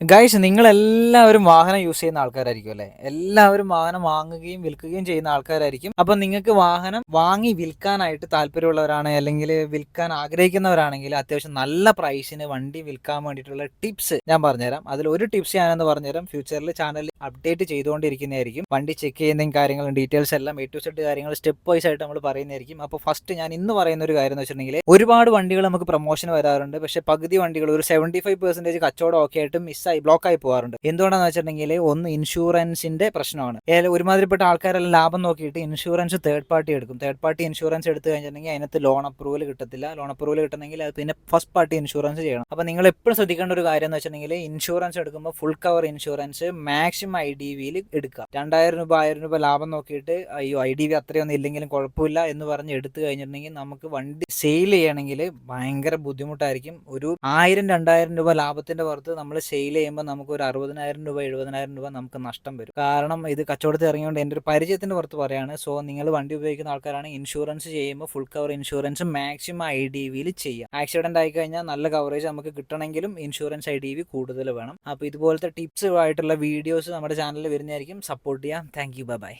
Guys നിങ്ങളെല്ലാവരും വാഹനം use ചെയ്യുന്ന ആൾക്കാരായിരിക്കും അല്ലേ? എല്ലാവരും വാഹനം വാങ്ങുകയും വിൽക്കുകയും ചെയ്യുന്ന ആൾക്കാരായിരിക്കും. അപ്പൊ നിങ്ങൾക്ക് വാഹനം വാങ്ങി വിൽക്കാനായിട്ട് താല്പര്യമുള്ളവരാണ് അല്ലെങ്കിൽ വിൽക്കാൻ ആഗ്രഹിക്കുന്നവരാണെങ്കിൽ അത്യാവശ്യം നല്ല പ്രൈസിന് വണ്ടി വിൽക്കാൻ വേണ്ടിയിട്ടുള്ള ടിപ്സ് ഞാൻ പറഞ്ഞുതരാം. അതിൽ ഒരു ടിപ്സ് ഞാനെന്ന് പറഞ്ഞുതരാം. ഫ്യൂച്ചറിൽ ചാനലിൽ അപ്ഡേറ്റ് ചെയ്തുകൊണ്ടിരിക്കുന്നതായിരിക്കും. വണ്ടി ചെക്ക് ചെയ്യുന്ന കാര്യങ്ങളും ഡീറ്റെയിൽസ് എല്ലാം എ ടു സെറ്റ് കാര്യങ്ങൾ സ്റ്റെപ്പ് വൈസ് ആയിട്ട് നമ്മൾ പറയുന്നതായിരിക്കും. അപ്പോൾ ഫസ്റ്റ് ഞാൻ ഇന്ന് പറയുന്ന ഒരു കാര്യം എന്ന് വെച്ചിട്ടുണ്ടെങ്കിൽ ഒരുപാട് വണ്ടികൾ നമുക്ക് പ്രൊമോഷൻ വരാറുണ്ട്. പക്ഷേ പകുതി വണ്ടികൾ ഒരു സെവന്റി ഫൈവ് പെർസെന്റേജ് കച്ചവടം ഒക്കെ ആയിട്ട് മിസ്സായി ബ്ലോക്കായി പോകാറുണ്ട്. എന്തുകൊണ്ടാണെന്ന് വെച്ചിട്ടുണ്ടെങ്കിൽ ഒന്ന് ഇൻഷുറൻസിന്റെ പ്രശ്നമാണ്. ഒരുമാതിരിപ്പെട്ട ആൾക്കാരെല്ലാം ലാഭം നോക്കിയിട്ട് ഇൻഷുറൻസ് തേർഡ് പാർട്ടി എടുക്കും. തേർഡ് പാർട്ടി ഇൻഷുറൻസ് എടുത്തു കഴിഞ്ഞിട്ടുണ്ടെങ്കിൽ അതിനകത്ത് ലോൺ അപ്രൂവൽ കിട്ടത്തില്ല. ലോൺ അപ്രൂവൽ കിട്ടണമെങ്കിൽ അത് പിന്നെ ഫസ്റ്റ് പാർട്ടി ഇൻഷുറൻസ് ചെയ്യണം. അപ്പോൾ നിങ്ങൾ എപ്പോഴും ശ്രദ്ധിക്കേണ്ട ഒരു കാര്യം എന്ന് വെച്ചിട്ടുണ്ടെങ്കിൽ ഇൻഷുറൻസ് എടുക്കുമ്പോൾ full cover insurance maximum I D വിയിൽ എടുക്കുക. രണ്ടായിരം രൂപ ആയിരം രൂപ ലാഭം നോക്കിയിട്ട് അയ്യോ ഐ ഡി വി അത്രയൊന്നും ഇല്ലെങ്കിലും കുഴപ്പമില്ല എന്ന് പറഞ്ഞ് എടുത്തു കഴിഞ്ഞിട്ടുണ്ടെങ്കിൽ നമുക്ക് വണ്ടി സെയിൽ ചെയ്യണമെങ്കിൽ ഭയങ്കര ബുദ്ധിമുട്ടായിരിക്കും. ഒരു ആയിരം രണ്ടായിരം രൂപ ലാഭത്തിന്റെ പുറത്ത് നമ്മൾ സെയിൽ ചെയ്യുമ്പോൾ നമുക്ക് ഒരു അറുപതിനായിരം രൂപ എഴുപതിനായിരം രൂപ നമുക്ക് നഷ്ടം വരും. കാരണം ഇത് കച്ചവടത്തിൽ ഇറങ്ങിയോണ്ട് എന്റെ ഒരു പരിചയത്തിന്റെ പുറത്ത് പറയാണ് സോ നിങ്ങൾ വണ്ടി ഉപയോഗിക്കുന്ന ആൾക്കാരാണ് ഇൻഷുറൻസ് ചെയ്യുമ്പോൾ full cover insurance maximum I D വിയിൽ ചെയ്യാം. ആക്സിഡന്റ് ആയി കഴിഞ്ഞാൽ നല്ല കവറേജ് നമുക്ക് കിട്ടണമെങ്കിലും ഇൻഷുറൻസ് ഐ ഡി വി കൂടുതൽ വേണം. അപ്പോൾ ഇതുപോലത്തെ ടിപ്സ് ആയിട്ടുള്ള വീഡിയോസ് നമ്മുടെ ചാനലിൽ വരുന്നതായിരിക്കും. സപ്പോർട്ട് ചെയ്യാം. Thank you by